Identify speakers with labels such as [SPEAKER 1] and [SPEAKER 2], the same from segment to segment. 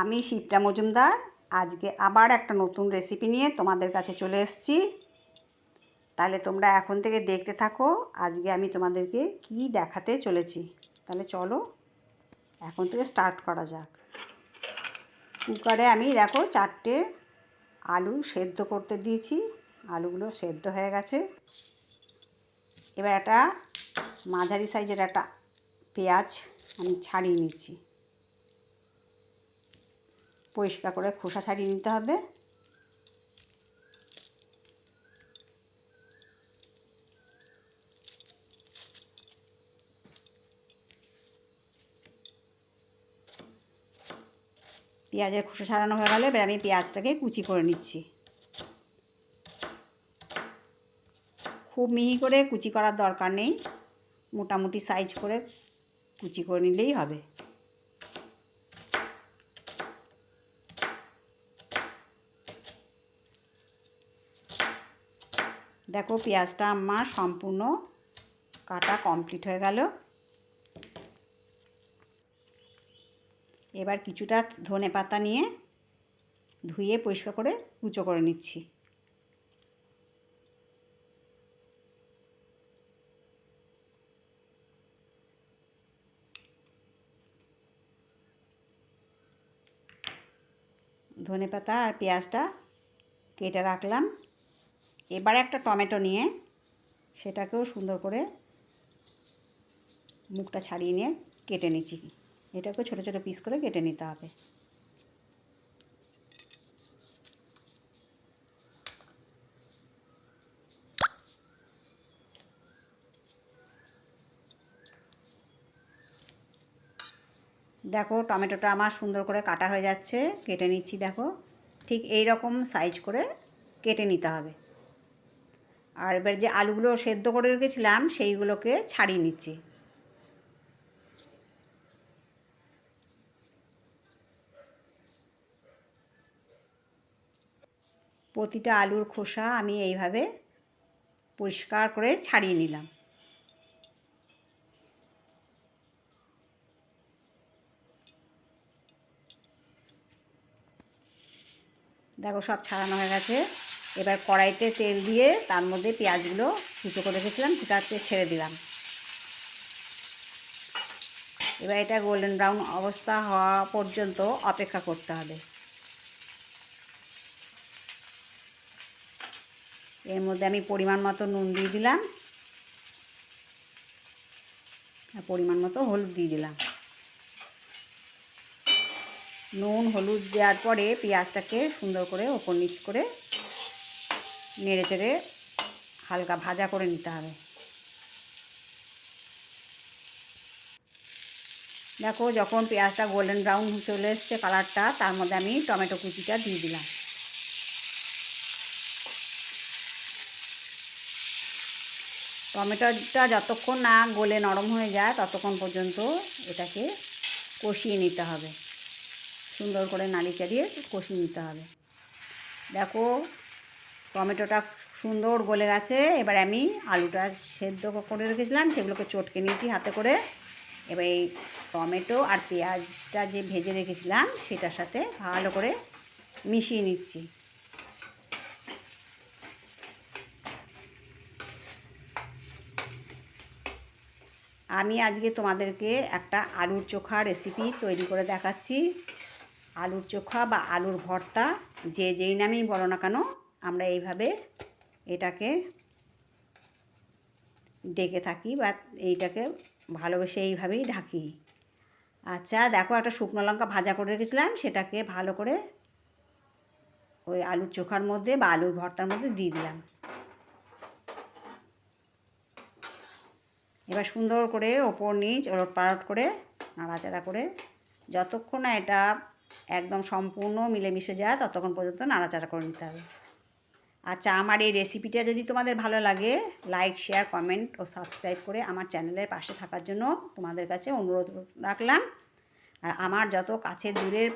[SPEAKER 1] আমি শিপ্রা মজুমদার। আজকে আবার একটা নতুন রেসিপি নিয়ে তোমাদের কাছে চলে এসেছি। তাহলে তোমরা এখন থেকে দেখতে থাকো আজকে আমি তোমাদেরকে কি দেখাতে চলেছি। তাহলে চলো এখন থেকে স্টার্ট করা যাক। কুকারে আমি দেখো চারটে আলু সেদ্ধ করতে দিয়েছি। আলুগুলো সেদ্ধ হয়ে গেছে। এবার একটা মাঝারি সাইজের একটা পেঁয়াজ আমি ছাড়িয়ে নিচ্ছি। পরিষ্কার করে খোসা ছাড়িয়ে নিতে হবে। পেঁয়াজের খোসা ছাড়ানো হয়ে গেলে, এবার আমি পেঁয়াজটাকে কুচি করে নিচ্ছি। খুব মিহি করে কুচি করার দরকার নেই, মোটামুটি সাইজ করে কুচি করে নিলেই হবে। দেখো পেঁয়াজটা আমার সম্পূর্ণ কাটা কমপ্লিট হয়ে গেল। এবার কিছুটা ধনে পাতা নিয়ে ধুয়ে পরিষ্কার করে কুচো করে নিচ্ছি। ধনে পাতা আর পেঁয়াজটা কেটে রাখলাম। এবার একটা টমেটো নিয়ে সেটাকেও সুন্দর করে মুখটা ছাড়িয়ে নিয়ে কেটে নিচ্ছি। এটাকেও ছোটো ছোটো পিস করে কেটে নিতে হবে। দেখো টমেটোটা আমার সুন্দর করে কাটা হয়ে যাচ্ছে, কেটে নিচ্ছি দেখো। ঠিক এই রকম সাইজ করে কেটে নিতে হবে। আর এবার যে আলুগুলো সেদ্ধ করে রেখেছিলাম, সেইগুলোকে ছাড়িয়ে নিচ্ছি। প্রতিটা আলুর খোসা আমি এইভাবে পরিষ্কার করে ছাড়িয়ে নিলাম। দেখো সব ছাড়ানো হয়ে গেছে। এবার কড়াইতে তেল দিয়ে তার মধ্যে পেঁয়াজগুলো কুচো করে রেখেছিলাম, সেটা হচ্ছে ছেড়ে দিলাম। এবার এটা গোল্ডেন ব্রাউন অবস্থা হওয়া পর্যন্ত অপেক্ষা করতে হবে। এর মধ্যে আমি পরিমাণ মতো নুন দিয়ে দিলাম। আর পরিমাণ মতো হলুদ দিয়ে দিলাম। নুন, হলুদ দেওয়ার পরে পেঁয়াজটাকে সুন্দর করে ওপর নিচ করে নেড়ে চেড়ে হালকা ভাজা করে নিতে হবে। দেখো যখন পেঁয়াজটা গোল্ডেন ব্রাউন চলে এসছে কালারটা তার মধ্যে আমি টমেটো কুচিটা দিয়ে দিলাম। টমেটোটা যতক্ষণ না গলে নরম হয়ে যায়, ততক্ষণ পর্যন্ত এটাকে কষিয়ে নিতে হবে। সুন্দর করে নাড়ি চাড়িয়ে কষিয়ে নিতে হবে। দেখো টমেটোটা সুন্দর গলে গেছে। এবার আমি আলুটা সেদ্ধ করে রেখেছিলাম, সেগুলোকে চটকে নিয়েছি হাতে করে। এবার এই টমেটো আর পেঁয়াজটা যে ভেজে রেখেছিলাম, সেটার সাথে ভালো করে মিশিয়ে নিচ্ছি। আমি আজকে তোমাদেরকে একটা আলুর চোখা রেসিপি তৈরি করে দেখাচ্ছি। আলুর চোখা বা আলুর ভর্তা, যে যেই নামেই বলো না কেন আমরা এইভাবে এটাকে ডেকে থাকি বা এইটাকে ভালোবেসে এইভাবেই ঢাকি। আচ্ছা দেখো একটা শুকনো লঙ্কা ভাজা করে রেখেছিলাম, সেটাকে ভালো করে ওই আলুর চোখার মধ্যে বা আলুর ভর্তার মধ্যে দিয়ে দিলাম। এবার সুন্দর করে ওপর নিচ ওলট পালট করে নাড়াচাড়া করে যতক্ষণ না এটা একদম সম্পূর্ণ মিলেমিশে যায়, ততক্ষণ পর্যন্ত নাড়াচাড়া করে নিতে হবে। আচ্ছা আমার এই রেসিপিটা যদি তোমাদের ভালো লাগে লাইক শেয়ার কমেন্ট ও সাবস্ক্রাইব করে আমার চ্যানেলের পাশে থাকার জন্য তোমাদের কাছে অনুরোধ রাখলাম। আর আমার যত কাছে দূরের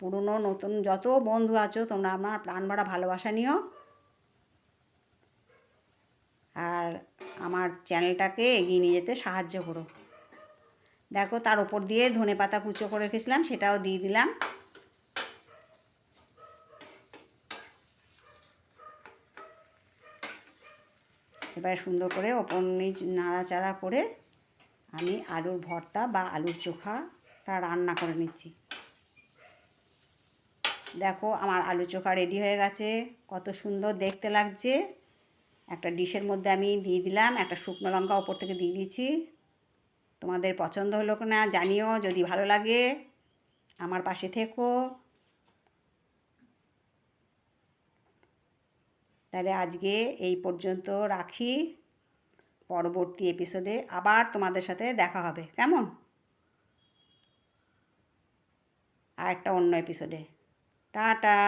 [SPEAKER 1] পুরনো নতুন যত বন্ধু আছো, তোমরা আমার প্রাণ ভরা ভালোবাসা নিও। আর আমার চ্যানেলটাকে এগিয়ে নিয়ে যেতে সাহায্য করো। দেখো, তার উপর দিয়ে ধনে পাতা কুচো করে রেখেছিলাম, সেটাও দিয়ে দিলাম। এবার সুন্দর করে ওপর নিচ নাড়াচাড়া করে আমি আলুর ভর্তা বা আলুর চোখাটা রান্না করে নিচ্ছি। দেখো আমার আলু চোখা রেডি হয়ে গেছে, কত সুন্দর দেখতে লাগছে। একটা ডিশের মধ্যে আমি দিয়ে দিলাম, একটা শুকনো লঙ্কা ওপর থেকে দিয়ে দিয়েছি। তোমাদের পছন্দ হলো কি না জানিও, যদি ভালো লাগে আমার পাশে থেকো। তাহলে আজকে এই পর্যন্ত রাখি। পরবর্তী এপিসোডে আবার তোমাদের সাথে দেখা হবে। কেমন? আর একটা অন্য এপিসোডে টাটা!